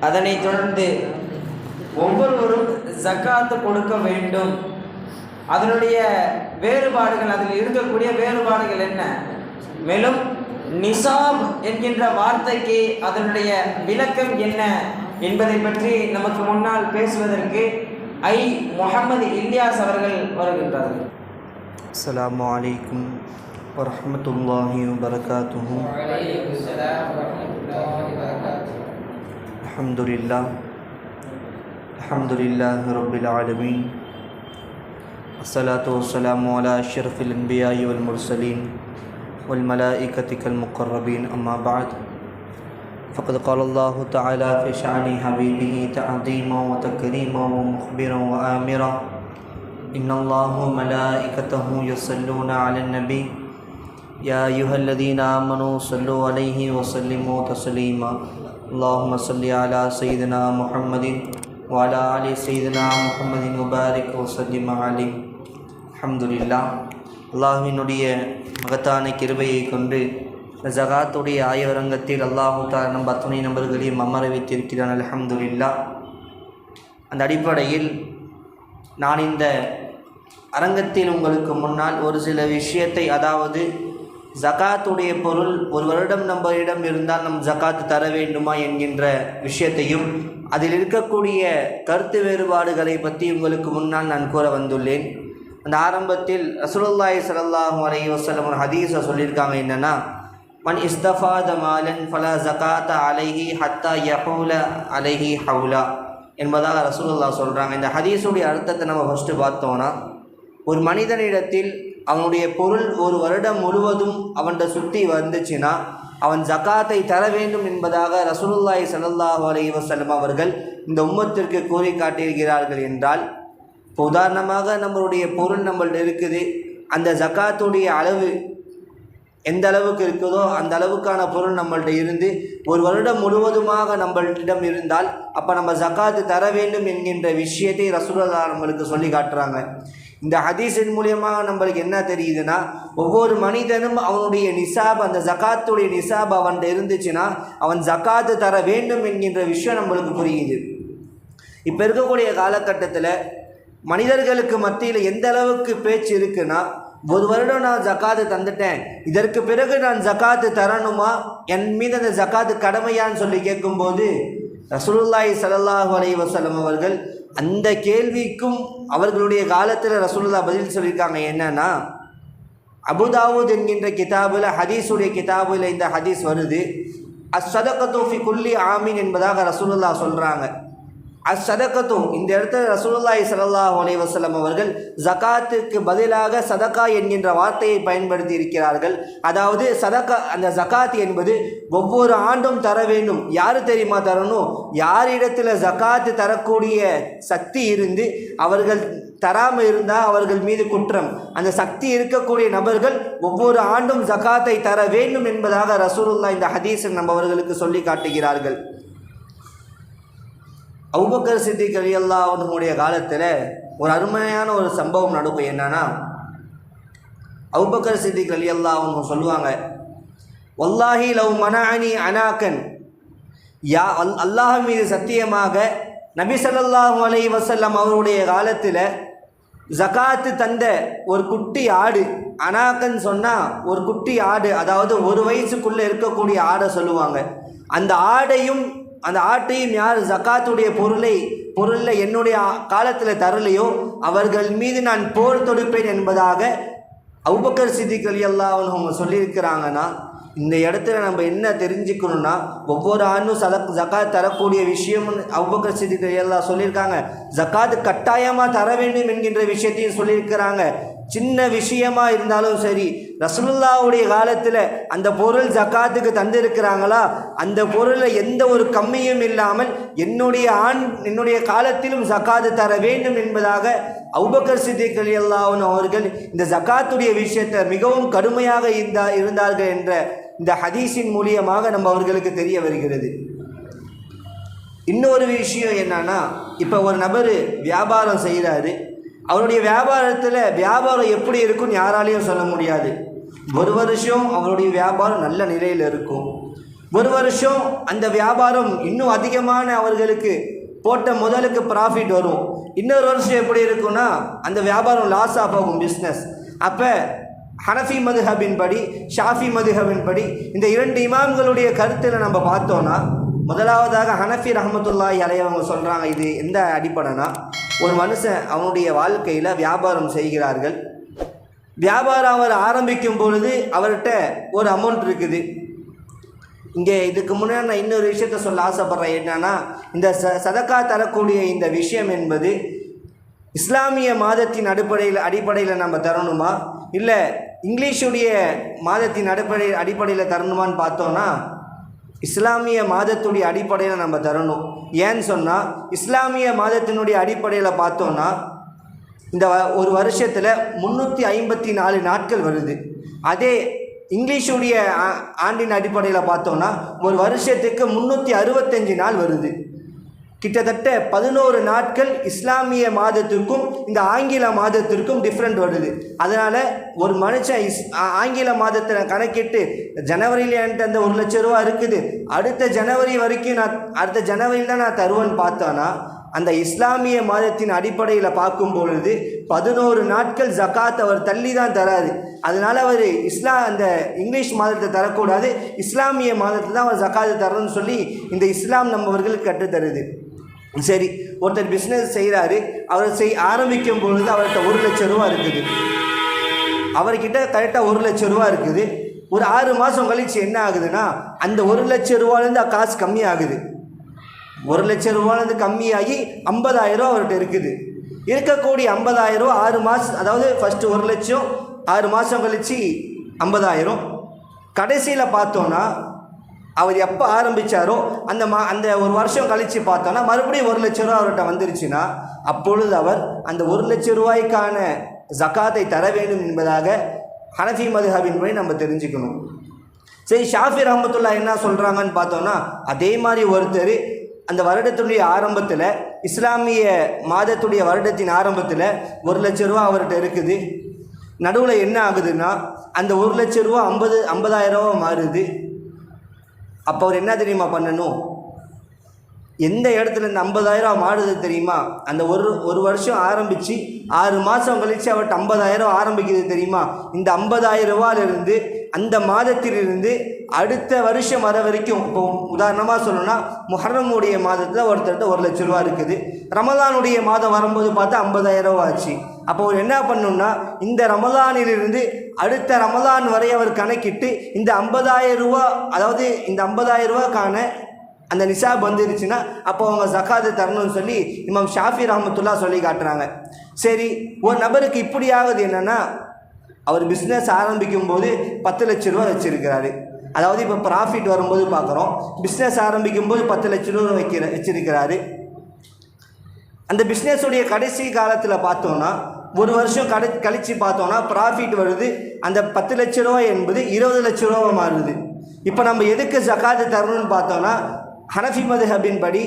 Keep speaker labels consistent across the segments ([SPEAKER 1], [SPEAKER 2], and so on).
[SPEAKER 1] அதனைத் தொடர்ந்து ஒவ்வொருவரும் ஜக்காத்து கொடுக்க வேண்டும். அதனுடைய வேறுபாடுகள் அதில் இருக்கக்கூடிய வேறுபாடுகள் என்ன? மேலும் நிசாம் என்கின்ற வார்த்தைக்கு அதனுடைய விளக்கம் என்ன என்பதை பற்றி நமக்கு முன்னால் பேசுவதற்கு ஐ. முகமது இல்லியாஸ் அவர்கள் வருகின்றார்கள். அஸ்லாம் வலைக்கும் வரமத்துல்லாஹி வரகாத்துஹும்
[SPEAKER 2] الحمد لله الحمد لله رب العالمين الصلاة والسلام على أشرف الأنبياء والمرسلين والملائكة المقربين أما بعد فقد قال الله تعالى في شأن حبيبه تعظيما وتكريما ومخبرا وآمرا إن الله وملائكته يصلون على النبي يا أيها الذين آمنوا صلوا عليه وسلموا تسليما. اللهم صل على سيدنا محمد وعلى آل سيدنا محمد وبارك وسلم عليه الحمد لله அல்லாஹினுடைய மகத்தான கிருபையை கொண்டு இந்த ஜகாத்துடைய ஆய்வரங்கத்தில் அல்லாஹு தாலா நம் அத்துணை நபர்களையும் அமர வைத்திருக்கிறான் அல்ஹம்துலில்லா அந்த அடிப்படையில் நான் இந்த அரங்கத்தில் உங்களுக்கு முன்னால் ஒரு சில விஷயத்தை அதாவது ஜகாத்துடைய பொருள் ஒரு வருடம் நம்மளிடம் இருந்தால் நம் ஜகாத்து தர வேண்டுமா என்கின்ற விஷயத்தையும் அதில் இருக்கக்கூடிய கருத்து வேறுபாடுகளை பற்றி உங்களுக்கு முன்னால் நான் கூற வந்துள்ளேன். அந்த ஆரம்பத்தில் ரசூலுல்லாய் ஸல்லல்லாஹு அலைஹி வசலம் ஒரு ஹதீஸை சொல்லியிருக்காங்க என்னென்னா மன் இஸ்தஃபாத மாலன் ஃபலா ஜகாத்த அலைஹி ஹத்தா யஹூல அலைஹி ஹவுலா என்பதாக ரசூலுல்லா சொல்கிறாங்க இந்த ஹதீஸுடைய அர்த்தத்தை நம்ம ஃபஸ்ட்டு பார்த்தோன்னா ஒரு மனிதனிடத்தில் அவனுடைய பொருள் ஒரு வருடம் முழுவதும் அவன்கிட்ட சுற்றி வந்துச்சுன்னா அவன் ஜகாத்தை தர வேண்டும் என்பதாக ரசூலுல்லாய் சல்லாஹ் அலி வசலம் அவர்கள் இந்த உம்மத்திற்கு கூறி காட்டியிருக்கிறார்கள் என்றால் இப்போ உதாரணமாக நம்மளுடைய பொருள் நம்மள்ட்ட இருக்குது அந்த ஜகாத்துடைய அளவு எந்த அளவுக்கு இருக்குதோ அந்த அளவுக்கான பொருள் நம்மள்கிட்ட இருந்து ஒரு வருடம் முழுவதுமாக நம்மளிடம் இருந்தால் அப்போ நம்ம ஜக்காத்து தர வேண்டும் என்கின்ற விஷயத்தை ரசூலுல்லா நம்மளுக்கு சொல்லி காட்டுறாங்க. இந்த ஹதீஸின் மூலியமாக நம்மளுக்கு என்ன தெரியுதுன்னா ஒவ்வொரு மனிதனும் அவனுடைய நிசாப் அந்த ஜக்காத்துடைய நிசாப் அவன்கிட்ட இருந்துச்சுன்னா அவன் ஜக்காத்து தர வேண்டும் என்கின்ற விஷயம் நம்மளுக்கு புரியுது. இப்போ இருக்கக்கூடிய காலகட்டத்தில் மனிதர்களுக்கு மத்தியில் எந்த அளவுக்கு பேச்சு இருக்குன்னா ஒரு வருடம் நான் ஜக்காத்து தந்துட்டேன் இதற்கு பிறகு நான் ஜக்காத்து தரணுமா? என் மீது அந்த ஜக்காத்து கடமையான்னு சொல்லி கேட்கும்போது ரசூலுல்லாஹி ஸல்லல்லாஹு அலைஹி வஸல்லம் அவர்கள் அந்த கேள்விக்கும் அவர்களுடைய காலத்தில் ரசூல்லா பதில் சொல்லியிருக்காங்க என்னன்னா அபுதாவுத் என்கின்ற கிதாபில் ஹதீஸுடைய கிதாபில் இந்த ஹதீஸ் வருது. அஸ்ஸதகத்தோஃபி குல்லி ஆமீன் என்பதாக ரசூலுல்லா சொல்கிறாங்க அஸ்ஸதகத்தும் இந்த இடத்துல ரசூலுல்லாய் ஸல்லல்லாஹு அலைஹி வஸல்லம் அவர்கள் ஜக்காத்துக்கு பதிலாக சதக்கா என்கின்ற வார்த்தையை பயன்படுத்தி இருக்கிறார்கள். அதாவது சதக்கா அந்த ஜகாத் என்பது ஒவ்வொரு ஆண்டும் தர வேண்டும். யார் தெரியுமா தரணும்? யாரிடத்தில் ஜகாத்து தரக்கூடிய சக்தி இருந்து அவர்கள் தராமல் இருந்தால் அவர்கள் மீது குற்றம். அந்த சக்தி இருக்கக்கூடிய நபர்கள் ஒவ்வொரு ஆண்டும் ஜகாத்தை தர வேண்டும் என்பதாக ரசூலுல்லா இந்த ஹதீசன் நம்ம அவர்களுக்கு சொல்லி காட்டுகிறார்கள். அவுபக்கர் சித்திக் அலி அல்லாஹனுடைய காலத்தில் ஒரு அருமையான ஒரு சம்பவம் நடக்கும். என்னன்னா அவுபக்கர் சித்திக் அலி அல்லாஹ் சொல்லுவாங்க வல்லாஹி லவ் மனானி அனாக்கன் யா அல் அல்லாஹ் மீது சத்தியமாக நபி சல்லாஹூ அலை வசல்லம் அவருடைய காலத்தில் ஜகாத்து தந்த ஒரு குட்டி ஆடு அனாக்கன் சொன்னால் ஒரு குட்டி ஆடு அதாவது ஒரு வயசுக்குள்ளே இருக்கக்கூடிய ஆடை சொல்லுவாங்க. அந்த ஆடையும் அந்த ஆட்டையும் யார் ஜக்காத்துடைய பொருளை பொருளில் என்னுடைய காலத்தில் தரலையோ அவர்கள் மீது நான் போர் தொடுப்பேன் என்பதாக அவுபக்கர் சித்திக் அலி அவங்க சொல்லியிருக்கிறாங்கன்னா இந்த இடத்துல நம்ம என்ன தெரிஞ்சுக்கணும்னா ஒவ்வொரு ஆண்டும் சதக் ஜக்காத் தரக்கூடிய விஷயம்னு அவ்வக்கர் சித்திக் அலி சொல்லியிருக்காங்க. ஜக்காத் கட்டாயமாக தர வேண்டும் என்கின்ற விஷயத்தையும் சொல்லியிருக்கிறாங்க. சின்ன விஷயமா இருந்தாலும் சரி ரசூலுல்லாவுடைய காலத்தில் அந்த பொருள் ஜக்காத்துக்கு தந்திருக்கிறாங்களா? அந்த பொருளில் எந்த ஒரு கம்மியும் இல்லாமல் என்னுடைய ஆண் என்னுடைய காலத்திலும் ஜக்காத்து தர வேண்டும் என்பதாக அவுபக்கர் சித்திக் அலி அல்லாஹன் அவர்கள் இந்த ஜக்காத்துடைய விஷயத்தை மிகவும் கடுமையாக இருந்தா இருந்தார்கள் என்ற இந்த ஹதீஸின் மூலியமாக நம்ம அவர்களுக்கு தெரிய வருகிறது. இன்னொரு விஷயம் என்னன்னா இப்போ ஒரு நபர் வியாபாரம் செய்கிறாரு அவருடைய வியாபாரத்தில் வியாபாரம் எப்படி இருக்கும்னு யாராலையும் சொல்ல முடியாது. ஒரு வருஷம் அவருடைய வியாபாரம் நல்ல நிலையில் இருக்கும். ஒரு வருஷம் அந்த வியாபாரம் இன்னும் அதிகமான அவர்களுக்கு போட்ட முதலுக்கு ப்ராஃபிட் வரும். இன்னொரு வருஷம் எப்படி இருக்கும்னா அந்த வியாபாரம் லாஸாக போகும் பிஸ்னஸ் அப்போ ஹனஃபி மதுஹபின் படி ஷாஃபி மதுஹபின் படி இந்த இரண்டு இமாம்களுடைய கருத்தில் நம்ம பார்த்தோன்னா முதலாவதாக ஹனஃபி ரஹமத்துல்லாஹி அலைஹி அவங்க சொல்கிறாங்க இது எந்த அடிப்படைனா ஒரு மனுஷன் அவனுடைய வாழ்க்கையில் வியாபாரம் செய்கிறார்கள். வியாபாரம் அவர் ஆரம்பிக்கும் பொழுது அவர்கிட்ட ஒரு அமௌண்ட் இருக்குது. இங்கே இதுக்கு முன்னாடி நான் இன்னொரு விஷயத்த சொல்ல ஆசைப்பட்றேன். என்னன்னா இந்த ச சதக்கா தரக்கூடிய இந்த விஷயம் என்பது இஸ்லாமிய மாதத்தின் அடிப்படையில் அடிப்படையில் நம்ம தரணுமா? இல்லை இங்கிலீஷுடைய மாதத்தின் அடிப்படை அடிப்படையில் தரணுமான்னு பார்த்தோன்னா இஸ்லாமிய மாதத்துடைய அடிப்படையில் நம்ம தரணும். ஏன்னு சொன்னால் இஸ்லாமிய மாதத்தினுடைய அடிப்படையில் பார்த்தோன்னா இந்த வ- ஒரு வருஷத்தில் முந்நூற்றி ஐம்பத்தி நாலு நாட்கள் வருது. அதே இங்கிலீஷுடைய ஆ- ஆண்டின் அடிப்படையில் பார்த்தோன்னா ஒரு வருஷத்துக்கு முந்நூற்றி அறுபத்தஞ்சு நாள் வருது. கிட்டத்தட்ட பதினோரு நாட்கள் இஸ்லாமிய மாதத்திற்கும் இந்த ஆங்கில மாதத்திற்கும் டிஃப்ரெண்ட் வருது அதனால் ஒரு மனுஷன் இஸ் ஆங்கில ஆங்கில நான் கணக்கிட்டு ஜனவரியில் என்கிட்ட அந்த ஒரு லட்ச ரூபா இருக்குது. அடுத்த ஜனவரி வரைக்கும் நான் அடுத்த ஜனவரியில் தான் நான் தருவேன்னு பார்த்தோன்னா அந்த இஸ்லாமிய மாதத்தின் அடிப்படையில் பார்க்கும் பொழுது பதினோரு நாட்கள் ஜக்காத் அவர் தள்ளி தான் தராரு. அதனால் அவர் இஸ்லா அந்த இங்கிலீஷ் மாதத்தை தரக்கூடாது இஸ்லாமிய மாதத்தில் தான் அவர் ஜக்காத்தை தரணும்னு சொல்லி இந்த இஸ்லாம் நம்மவர்களுக்கு கற்றுத்தருது. சரி ஒருத்தர் பிஸ்னஸ் செய்கிறாரு அவர் செய் ஆரம்பிக்கும் பொழுது அவர்கிட்ட ஒரு லட்சம் ரூபா இருக்குது. அவர்கிட்ட கரெக்டாக ஒரு லட்சம் ரூபா இருக்குது. ஒரு ஆறு மாதம் கழிச்சு என்ன ஆகுதுன்னா அந்த ஒரு லட்சம் ரூபாலேருந்து காசு கம்மி ஆகுது ஒரு லட்சம் ரூபாலேருந்து கம்மியாகி ஐம்பதாயிரம் ரூபா அவர்கிட்ட இருக்குது. இருக்கக்கூடிய ஐம்பதாயிரம் ரூபா ஆறு மாதம் அதாவது ஃபஸ்ட்டு ஒரு லட்சம் ஆறு மாதம் கழிச்சு ஐம்பதாயிரம். கடைசியில் பார்த்தோன்னா அவர் எப்போ ஆரம்பித்தாரோ அந்த மா அந்த ஒரு வருஷம் கழித்து பார்த்தோன்னா மறுபடியும் ஒரு லட்ச ரூபா அவர்கிட்ட வந்துருச்சுன்னா அப்பொழுது அவர் அந்த ஒரு லட்ச ரூபாய்க்கான ஜக்காத்தை தர வேண்டும் என்பதாக ஹனஃபி மதுஹாவின் படி நம்ம தெரிஞ்சுக்கணும். சரி ஷாஃபி ரஹமத்துல்லா என்ன சொல்கிறாங்கன்னு பார்த்தோன்னா அதே மாதிரி ஒருத்தர் அந்த வருடத்துடைய ஆரம்பத்தில் இஸ்லாமிய மாதத்துடைய வருடத்தின் ஆரம்பத்தில் ஒரு லட்ச ரூபா அவர்கிட்ட இருக்குது. நடுவில் என்ன ஆகுதுன்னா அந்த ஒரு லட்ச ரூபா ஐம்பது ஐம்பதாயிரம் ரூபா மாறுது. அப்போ அவர் என்ன தெரியுமா பண்ணணும்? எந்த இடத்துல இந்த ஐம்பதாயிரம் மாறுது தெரியுமா? அந்த ஒரு ஒரு வருஷம் ஆரம்பித்து ஆறு மாதம் கழித்து அவர்கிட்ட ஐம்பதாயிரம் ஆரம்பிக்குது தெரியுமா? இந்த ஐம்பதாயிரம் ரூபாயிலிருந்து அந்த மாதத்திலிருந்து அடுத்த வருஷம் வர வரைக்கும் இப்போ உதாரணமாக சொல்லணும்னா முஹர்ரமுடைய மாதத்தில் ஒருத்தர்கிட்ட ஒரு லட்ச ரூபா இருக்குது. ரமலானுடைய மாதம் வரும்போது பார்த்தா ஐம்பதாயிரம் ரூபா ஆச்சு. அப்போ அவர் என்ன பண்ணணும்னா இந்த ரமலானிலிருந்து அடுத்த ரமலான் வரை அவர் கணக்கிட்டு இந்த ஐம்பதாயிரம் ரூபா அதாவது இந்த ஐம்பதாயிரம் ரூபாக்கான அந்த நிசாப் வந்துருச்சுன்னா அப்போ அவங்க ஜக்காது தரணும்னு சொல்லி இமாம் ஷாஃபி ரஹமத்துல்லா சொல்லி காட்டுறாங்க. சரி ஒரு நபருக்கு இப்படி ஆகுது என்னென்னா அவர் பிஸ்னஸ் ஆரம்பிக்கும் போது பத்து லட்ச ரூபா வச்சுருக்கிறாரு. அதாவது இப்போ ப்ராஃபிட் வரும்போது பார்க்குறோம். பிஸ்னஸ் ஆரம்பிக்கும் போது பத்து லட்ச ரூபா வைக்கிற வச்சிருக்கிறாரு. அந்த பிஸ்னஸுடைய கடைசி காலத்தில் பார்த்தோன்னா ஒரு வருஷம் கடை கழித்து பார்த்தோன்னா ப்ராஃபிட் வருது. அந்த பத்து லட்ச ரூபா என்பது இருபது லட்ச ரூபா மாறுது. இப்போ நம்ம எதுக்கு ஜக்காத்து தரணும்னு பார்த்தோன்னா ஹனஃபி மதுஹபின் படி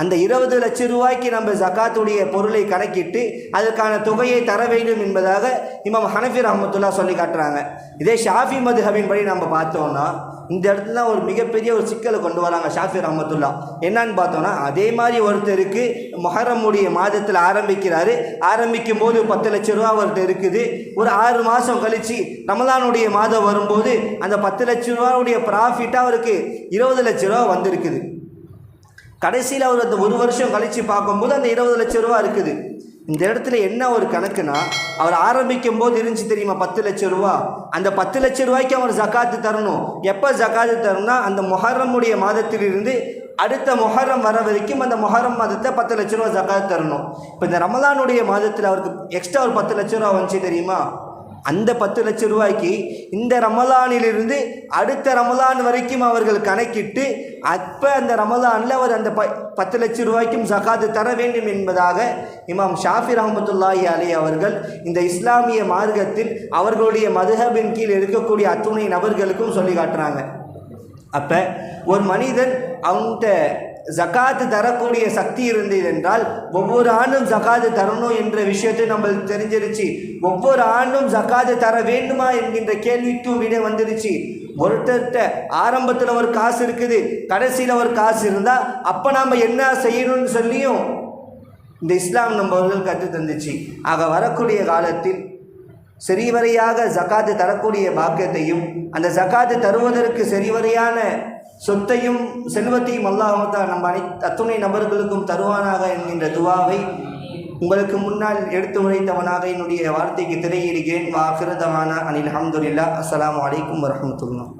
[SPEAKER 2] அந்த இருபது லட்ச ரூபாய்க்கு நம்ம ஜக்காத்துடைய பொருளை கணக்கிட்டு அதற்கான தொகையை தர வேண்டும் என்பதாக இமாம் ஹனஃபி ரஹமத்துல்லா சொல்லி காட்டுறாங்க. இதே ஷாஃபி மதுஹபின் படி நம்ம பார்த்தோம்னா இந்த இடத்துல ஒரு மிகப்பெரிய ஒரு சிக்கலை கொண்டு வராங்க ஷாஃபி ரஹமத்துல்லா என்னன்னு பார்த்தோன்னா அதே மாதிரி ஒருத்தருக்கு மொஹரமுடைய மாதத்தில் ஆரம்பிக்கிறாரு. ஆரம்பிக்கும் போது பத்து லட்ச ரூபா அவர்கிட்ட இருக்குது. ஒரு ஆறு மாதம் கழித்து ரமலானுடைய மாதம் வரும்போது அந்த பத்து லட்ச ரூபாவுடைய ப்ராஃபிட்டாக அவருக்கு இருபது லட்ச ரூபா வந்திருக்குது. கடைசியில் அவர் அந்த ஒரு வருஷம் கழித்து பார்க்கும்போது அந்த இருபது லட்சம் ரூபா இருக்குது. இந்த இடத்துல என்ன ஒரு கணக்குனா அவர் ஆரம்பிக்கும் போது இருந்துச்சு தெரியுமா பத்து லட்ச ரூபா? அந்த பத்து லட்ச ரூபாய்க்கு அவர் ஜக்காத்து தரணும். எப்போ ஜக்காத்து தரணும்னா அந்த மொஹரமுடைய மாதத்திலிருந்து அடுத்த மொஹரம் வர வரைக்கும் அந்த மொஹரம் மாதத்தை பத்து லட்ச ரூபா ஜக்காத்து தரணும். இப்போ இந்த ரமலானுடைய மாதத்தில் அவருக்கு எக்ஸ்ட்ரா ஒரு பத்து லட்ச ரூபா வந்துச்சு தெரியுமா? அந்த பத்து லட்ச ரூபாய்க்கு இந்த ரமலானிலிருந்து அடுத்த ரமலான் வரைக்கும் அவர்கள் கணக்கிட்டு அப்போ அந்த ரமலானில் அவர் அந்த ப பத்து லட்ச ரூபாய்க்கும் சகாது தர வேண்டும் என்பதாக இமாம் ஷாஃபி ரஹமத்துல்லாஹி அலி அவர்கள் இந்த இஸ்லாமிய மார்க்கத்தில் அவர்களுடைய மதுஹபின் கீழ் இருக்கக்கூடிய அத்துணை நபர்களுக்கும் சொல்லி காட்டுறாங்க. அப்போ ஒரு மனிதன் அவன்கிட்ட ஜகாத்து தரக்கூடிய சக்தி இருந்தது என்றால் ஒவ்வொரு ஆண்டும் ஜகாத்து தரணும் என்ற விஷயத்தை நம்ம தெரிஞ்சிருச்சு. ஒவ்வொரு ஆண்டும் ஜகாத்து தர வேண்டுமா என்கின்ற கேள்விக்கும் விட வந்துருச்சு. ஒருத்தர்கிட்ட ஆரம்பத்தில் ஒரு காசு இருக்குது கடைசியில் ஒரு காசு இருந்தால் அப்போ நாம் என்ன செய்யணும்னு சொல்லியும் இந்த இஸ்லாம் நம்மவர்கள் கற்று தந்துச்சு. ஆக வரக்கூடிய காலத்தில் சரிவரையாக ஜகாத்து தரக்கூடிய பாக்கியத்தையும் அந்த ஜகாத்து தருவதற்கு சரிவரையான சொத்தையும் செல்வத்தையும் அல்லாஹாலா நம்ம அனைத்து அத்துணை நபர்களுக்கும் தருவானாக என்கின்ற துவாவை உங்களுக்கு முன்னால் எடுத்து உரைத்தவனாக என்னுடைய வார்த்தைக்கு திரையிடுகிறேன். வாக்கிரதமான அனில் அஹமதுல்லா அஸ்லாம் வலைக்கம் வரஹ்மத்துல்லாஹ்.